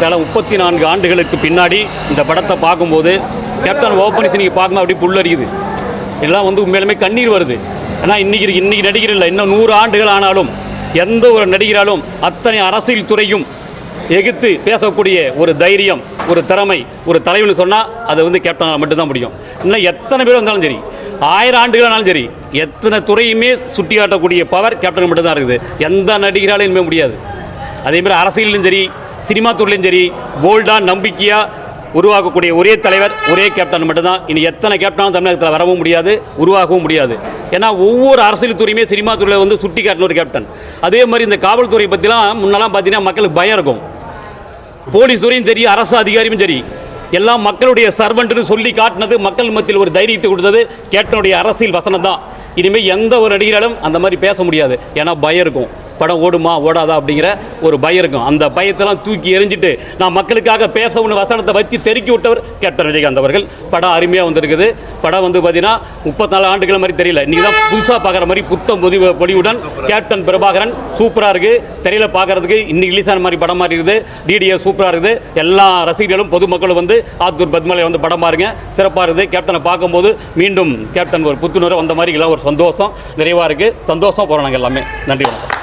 தலை முப்பத்தி நான்கு ஆண்டுகளுக்கு பின்னாடி இந்த படத்தை பார்க்கும்போது கேப்டன் ஓப்பனிஸ் நீங்கள் பார்க்கும்போது அப்படியே புல்லறியுது எல்லாம் வந்து உண்மையிலுமே கண்ணீர் வருது. ஏன்னா இன்றைக்கி இன்றைக்கி நடிகர் இல்லை இன்னும் நூறு ஆண்டுகள் ஆனாலும் எந்த ஒரு நடிகராலும் அத்தனை அரசியல் துறையும் எகித்து பேசக்கூடிய ஒரு தைரியம் ஒரு திறமை ஒரு தலைவன் சொன்னால் அதை வந்து கேப்டனால் மட்டும்தான் முடியும். இன்னும் எத்தனை பேர் வந்தாலும் சரி ஆயிரம் ஆண்டுகள் ஆனாலும் சரி எத்தனை துறையுமே சுட்டி காட்டக்கூடிய பவர் கேப்டன் மட்டும்தான் இருக்குது. எந்த நடிகராலும் இனிமேல் முடியாது. அதேமாதிரி அரசியலும் சரி சினிமா துறையிலும் சரி போல்டாக நம்பிக்கையாக உருவாக்கக்கூடிய ஒரே தலைவர் ஒரே கேப்டன் மட்டும்தான். இனி எத்தனை கேப்டனாலும் தமிழகத்தில் வரவும் முடியாது உருவாகவும் முடியாது. ஏன்னா ஒவ்வொரு அரசியல் துறையுமே சினிமா துறையில் வந்து சுட்டி காட்டின ஒரு கேப்டன் அதே மாதிரி இந்த காவல்துறை பற்றிலாம் முன்னெல்லாம் பார்த்தீங்கன்னா மக்களுக்கு பயம் இருக்கும். போலீஸ் துறையும் சரி அரசு அதிகாரியும் சரி எல்லாம் மக்களுடைய சர்வெண்ட்னு சொல்லி காட்டினது மக்கள் மத்தியில் ஒரு தைரியத்தை கொடுத்தது கேப்டனுடைய அரசியல் வசனம் தான் இனிமேல் எந்த ஒரு நடிகராலும் அந்த மாதிரி பேச முடியாது. ஏன்னா பயம் இருக்கும். படம் ஓடுமா ஓடாதா அப்படிங்கிற ஒரு பயம் இருக்கும். அந்த பயத்தெல்லாம் தூக்கி எறிஞ்சிட்டு நான் மக்களுக்காக பேசணும்னு வசனத்தை வச்சு தெருக்கி விட்டவர் கேப்டன் விஜயகாந்த் அவர்கள். படம் அருமையாக வந்திருக்குது. படம் வந்து பார்த்தீங்கன்னா முப்பத்தினாலு ஆண்டுகள் மாதிரி தெரியல. இன்றைக்கி தான் புதுசாக பார்க்குற மாதிரி புத்தம் பொதிவு பொலிவுடன் கேப்டன் பிரபாகரன் சூப்பராக இருக்குது தெரியல பார்க்குறதுக்கு இன்னைக்கு ரிலீஸ் ஆன மாதிரி படம் மாதிரி இருக்குது டிடிஎஸ் சூப்பராக இருக்குது. எல்லா ரசிகர்களும் பொதுமக்களும் வந்து ஆத்தூர் பத்மலை வந்து படம் பாருங்க. சிறப்பாக இருக்குது. கேப்டனை பார்க்கும்போது மீண்டும் கேப்டன் ஒரு புத்துணர்வு வந்த மாதிரி எல்லாம் ஒரு சந்தோஷம் நிறைவாக இருக்குது சந்தோஷம் போகிறோம் நாங்கள் எல்லாமே. நன்றி வணக்கம்.